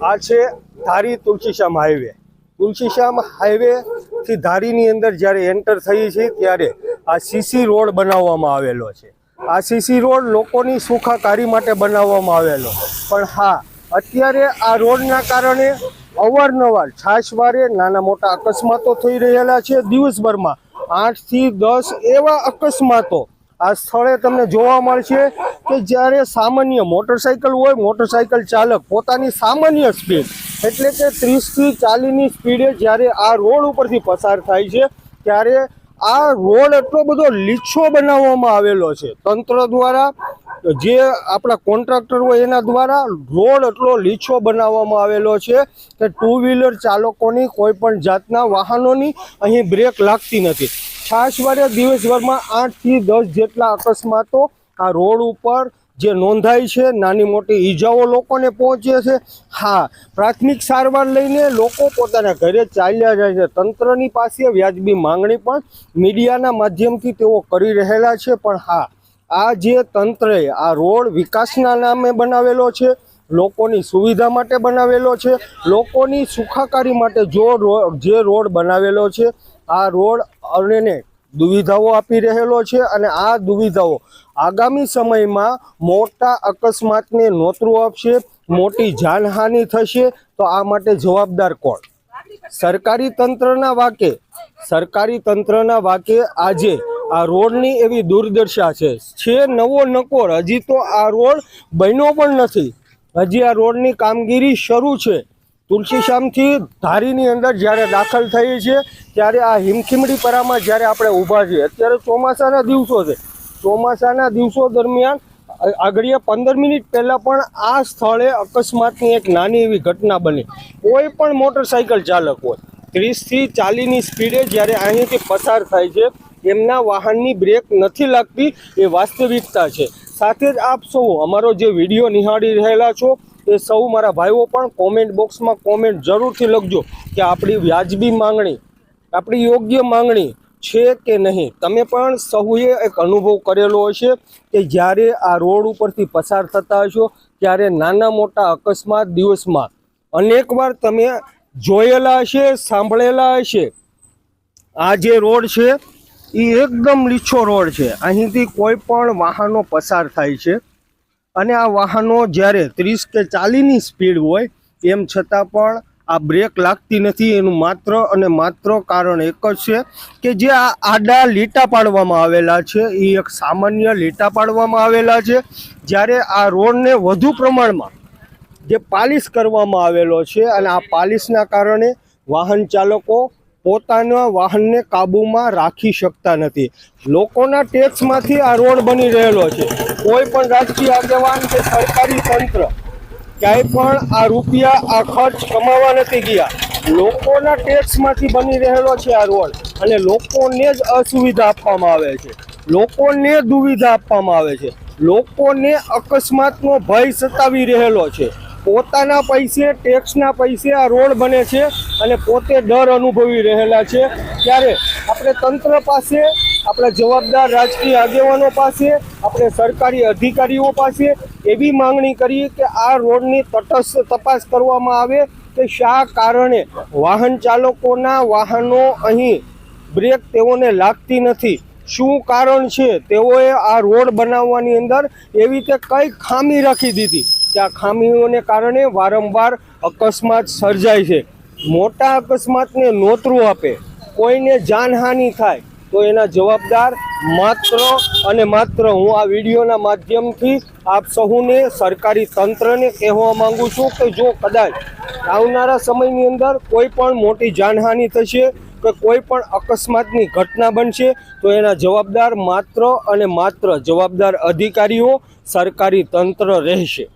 આ છે ધારી તુલસીશ્યામ હાઈવે. તુલસીશ્યામ હાઈવેથી ધારીની અંદર જ્યારે એન્ટર થઈ છે ત્યારે આ સીસી રોડ બનાવવામાં આવેલો છે. આ સીસી રોડ લોકોની સુખાકારી માટે બનાવવામાં આવેલો. પણ હા, અત્યારે આ રોડના કારણે અવારનવાર છાશવારે નાના મોટા અકસ્માતો થઈ રહેલા છે. દિવસભરમાં આઠથી દસ એવા અકસ્માતો આ સ્થળે તમને જોવા મળશે કે જ્યારે સામાન્ય મોટરસાઇકલ હોય મોટરસાઇકલ ચાલક પોતાની સામાન્ય સ્પીડ એટલે કે ત્રીસથી ચાલીસની સ્પીડે જ્યારે આ રોડ ઉપરથી પસાર થાય છે, ત્યારે આ રોડ એટલો બધો લીછો બનાવવામાં આવેલો છે. તંત્ર દ્વારા, જે આપણા કોન્ટ્રાક્ટર હોય એના દ્વારા રોડ એટલો લીછો બનાવવામાં આવેલો છે કે ટુ વ્હીલર ચાલકોની કોઈ પણ જાતના વાહનોની અહીં બ્રેક લાગતી નથી. છાશવારે દિવસભરમાં આઠથી દસ જેટલા અકસ્માતો આ રોડ ઉપર જે નોંધાય છે, નાની મોટી ઈજાઓ લોકોને પહોંચે છે. હા, પ્રાથમિક સારવાર લઈને લોકો પોતાના ઘરે ચાલ્યા જાય છે. તંત્રની પાસે વ્યાજબી માંગણી પણ મીડિયાના માધ્યમથી તેઓ કરી રહેલા છે. પણ હા, આ જે તંત્રએ આ રોડ વિકાસના નામે બનાવેલો છે, લોકોની સુવિધા માટે બનાવેલો છે, લોકોની સુખાકારી માટે જો જે રોડ બનાવેલો છે આ રોડ અનેને દુવિધાઓ આપી રહેલો છે અને આ દુવિધાઓ આગામી સમયમાં મોટા અકસ્માતને નોતરું આપશે, મોટી જાનહાનિ થશે. તો આ માટે જવાબદાર કોણ? સરકારી તંત્રના વાકે, સરકારી તંત્રના વાકે આજે આ રોડની એવી દુર્દશા છે. છે નવો નકોર. હજી તો આ રોડ બન્યો પણ નથી. હજી આ રોડની કામગીરી શરૂ છે. તુલસીશ્યામથી ધારીની અંદર જ્યારે દાખલ થઈ છે ત્યારે આ હિમખીમડી પરામાં જ્યારે આપણે ઊભા છીએ, અત્યારે ચોમાસાના દિવસો છે. ચોમાસાના દિવસો દરમિયાન આગળીએ પંદર મિનિટ પહેલાં પણ આ સ્થળે અકસ્માતની એક નાની એવી ઘટના બની. કોઈ પણ મોટરસાઇકલ ચાલક હોય, ત્રીસથી ચાલીસની સ્પીડે જ્યારે અહીંથી પસાર થાય છે, એમના વાહનની બ્રેક નથી લાગતી એ વાસ્તવિકતા છે. સાથે જ આપ સૌ અમારો જે વીડિયો નિહાળી રહેલા છો એ સૌ મારા ભાઈઓ પણ કોમેન્ટ બોક્સમાં કોમેન્ટ જરૂરથી લખજો કે આપણી વ્યાજબી માંગણી, આપણી યોગ્ય માંગણી છે કે નહીં. તમે પણ સૌએ એક અનુભવ કરેલો હશે કે જ્યારે આ રોડ ઉપરથી પસાર થતા હશો, ત્યારે નાના મોટા અકસ્માત દિવસમાં અનેકવાર તમે જોયેલા હશે, સાંભળેલા હશે. આ જે રોડ છે એ એકદમ લીછો રોડ છે. અહીંથી કોઈ પણ વાહનો પસાર થાય છે. અને આ વાહનો જ્યારે ત્રીસ કે ચાલીસની સ્પીડ હોય, એમ છતાં પણ આ બ્રેક લાગતી નથી. એનું માત્ર અને માત્ર કારણ એક જ છે કે જે આ આડા લીટા પાડવામાં આવેલા છે, એ એક સામાન્ય લીટા પાડવામાં આવેલા છે. જ્યારે આ રોડને વધુ પ્રમાણમાં જે પાલિશ કરવામાં આવેલો છે અને આ પાલિશના કારણે વાહન ચાલકો પોતાના વાહનને કાબૂમાં રાખી શકતા નથી. લોકોના ટેક્સમાંથી આ રોડ બની રહેલો છે. કોઈ પણ રાજકીય આગેવાન કે સરકારી તંત્ર ક્યાંય પણ આ રૂપિયા, આ ખર્ચ કમાવા નથી ગયા. લોકોના ટેક્સમાંથી બની રહેલો છે આ રોડ અને લોકોને જ અસુવિધા આપવામાં આવે છે. લોકોને દુવિધા આપવામાં આવે છે. લોકોને અકસ્માતનો ભય સતાવી રહેલો છે. પોતાના પૈસે ટેક્સના પૈસે આ રોડ બને છે અને પોતે ડર અનુભવી રહેલા છે. ત્યારે આપણે તંત્ર પાસે, આપણા જવાબદાર રાજકીય આગેવાનો પાસે, આપણે સરકારી અધિકારીઓ પાસે એવી માંગણી કરીએ કે આ રોડની તટસ્થ તપાસ કરવામાં આવે કે શા કારણે વાહન ચાલકોના વાહનો અહીં બ્રેક તેઓને લાગતી નથી. શું કારણ છે? તેઓએ આ રોડ બનાવવાની અંદર એવી રીતે કઈ ખામી રાખી દીધી? કે આ ખામીઓને કારણે વારંવાર અકસ્માત સર્જાય છે. મોટા અકસ્માતને નોતરું આપે, કોઈને જાનહાનિ થાય, તો એના જવાબદાર માત્ર અને માત્ર હું આ વિડીયોના માધ્યમથી આપ સહુને સરકારી તંત્રને કહેવા માંગુ છું કે જો કદાચ આવનારા સમયની અંદર કોઈ પણ મોટી જાનહાનિ થશે કે કોઈ પણ અકસ્માતની ઘટના બનશે, તો એના જવાબદાર માત્ર અને માત્ર જવાબદાર અધિકારીઓ સરકારી તંત્ર રહેશે.